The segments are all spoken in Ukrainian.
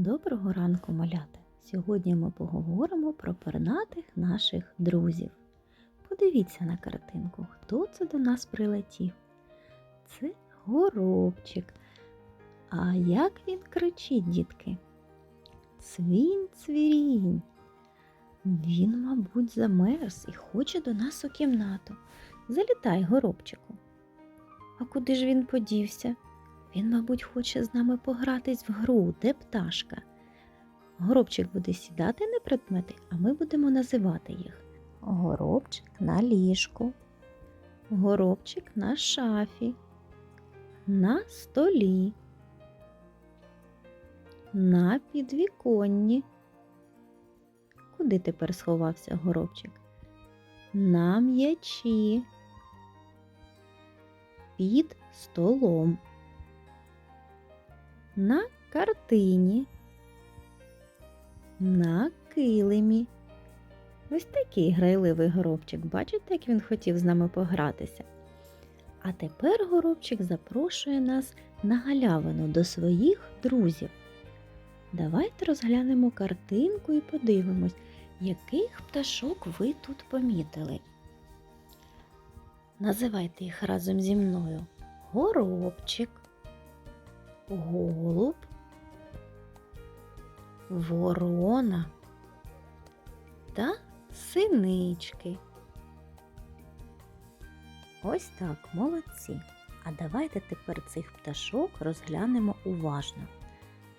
Доброго ранку, малята! Сьогодні ми поговоримо про пернатих наших друзів. Подивіться на картинку, хто це до нас прилетів. Це горобчик. А як він кричить, дітки? Цвінь, цвірінь. Він, мабуть, замерз і хоче до нас у кімнату. Залітай, горобчику. А куди ж він подівся? Він, мабуть, хоче з нами погратись в гру, де пташка. Горобчик буде сідати на предмети, а ми будемо називати їх. Горобчик на ліжку, горобчик на шафі, на столі, на підвіконні. Куди тепер сховався горобчик? На м'ячі, під столом на картині, на килимі. Ось такий грайливий горобчик. Бачите, як він хотів з нами погратися. А тепер горобчик запрошує нас на галявину до своїх друзів. Давайте розглянемо картинку і подивимось, яких пташок ви тут помітили. Називайте їх разом зі мною. Горобчик, голуб, ворона та синички. Ось так, молодці. А давайте тепер цих пташок розглянемо уважно.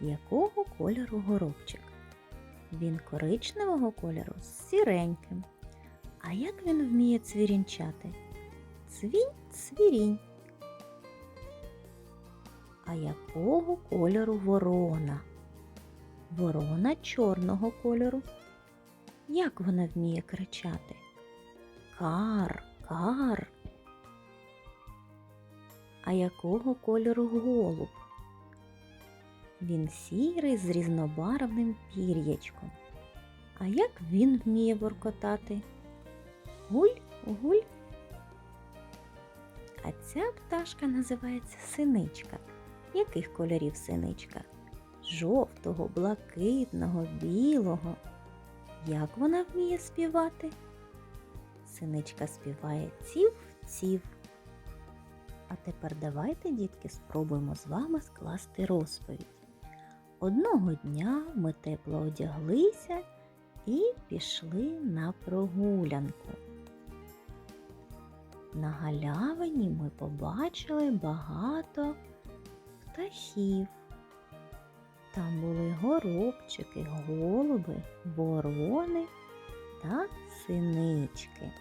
Якого кольору горобчик? Він коричневого кольору з сіреньким. А як він вміє цвірінчати? Цвінь, цвірінь. А якого кольору ворона? Ворона чорного кольору. Як вона вміє кричати? Кар, кар. А якого кольору голуб? Він сірий з різнобарвним пір'ячком. А як він вміє воркотати? Гуль, гуль. А ця пташка називається синичка. Яких кольорів синичка? Жовтого, блакитного, білого. Як вона вміє співати? Синичка співає ців-ців. А тепер давайте, дітки, спробуємо з вами скласти розповідь. Одного дня ми тепло одяглися і пішли на прогулянку. На галявині ми побачили багато птахів. Там були горобчики, голуби, ворони та синички.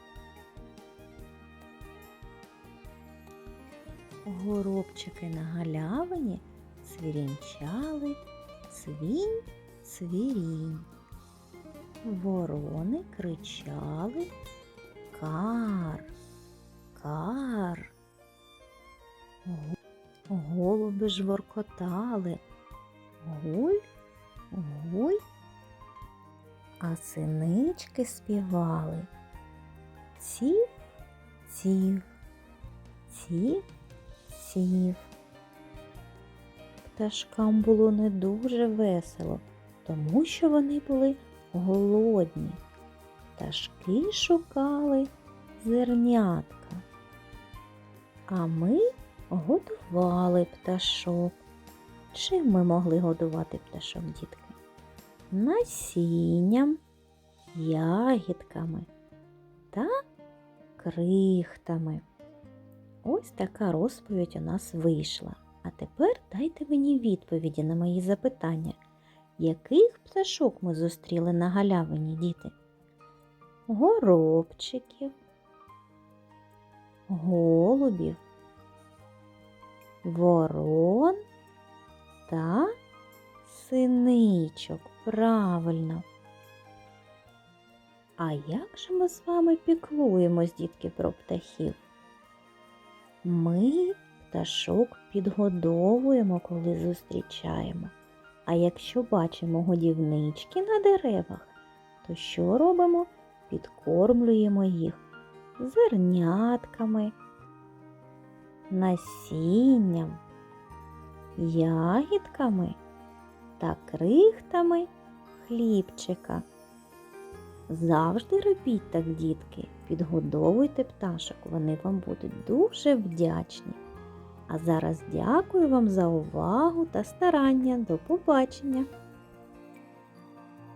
Горобчики на галявині цвірінчали цвінь, цвірінь. Ворони кричали кар, кар. Голуби ж воркотали. Гуль, гуль, а синички співали. Ців, ців, ців, ців. Пташкам було не дуже весело, тому що вони були голодні. Пташки шукали зернятка. А ми годували пташок. Чим ми могли годувати пташок, дітки? Насінням, ягідками та крихтами. Ось така розповідь у нас вийшла. А тепер дайте мені відповіді на мої запитання. Яких пташок ми зустріли на галявині, діти? Горобчиків, голубів, ворон та синичок. Правильно. А як же ми з вами піклуємось, дітки, про птахів? Ми пташок підгодовуємо, коли зустрічаємо. А якщо бачимо годівнички на деревах, то що робимо? Підкормлюємо їх зернятками, насінням, ягідками та крихтами хлібчика. Завжди робіть так, дітки, підгодовуйте пташок, вони вам будуть дуже вдячні. А зараз дякую вам за увагу та старання. До побачення!